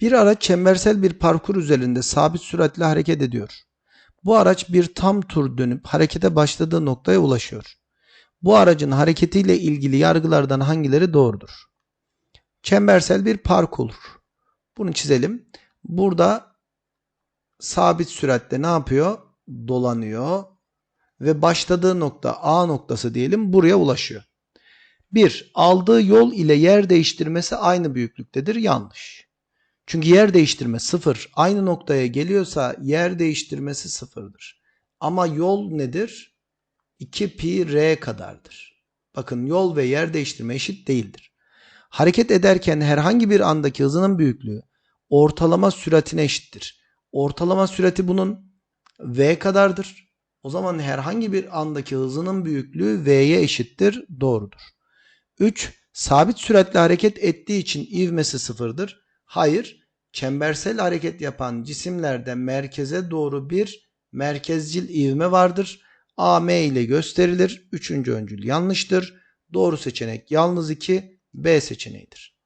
Bir araç çembersel bir parkur üzerinde sabit süratle hareket ediyor. Bu araç bir tam tur dönüp harekete başladığı noktaya ulaşıyor. Bu aracın hareketiyle ilgili yargılardan hangileri doğrudur? Çembersel bir parkur. Bunu çizelim. Burada sabit süratle ne yapıyor? Dolanıyor ve başladığı nokta A noktası diyelim buraya ulaşıyor. 1. Aldığı yol ile yer değiştirmesi aynı büyüklüktedir. Yanlış. Çünkü yer değiştirme 0. Aynı noktaya geliyorsa yer değiştirmesi 0'dır. Ama yol nedir? 2 pi r kadardır. Bakın yol ve yer değiştirme eşit değildir. Hareket ederken herhangi bir andaki hızının büyüklüğü ortalama süratine eşittir. Ortalama sürati bunun v kadardır. O zaman herhangi bir andaki hızının büyüklüğü v'ye eşittir. Doğrudur. 3. Sabit süratle hareket ettiği için ivmesi sıfırdır. Hayır. Çembersel hareket yapan cisimlerde merkeze doğru bir merkezcil ivme vardır. AM ile gösterilir. Üçüncü öncül yanlıştır. Doğru seçenek yalnız 2 B seçeneğidir.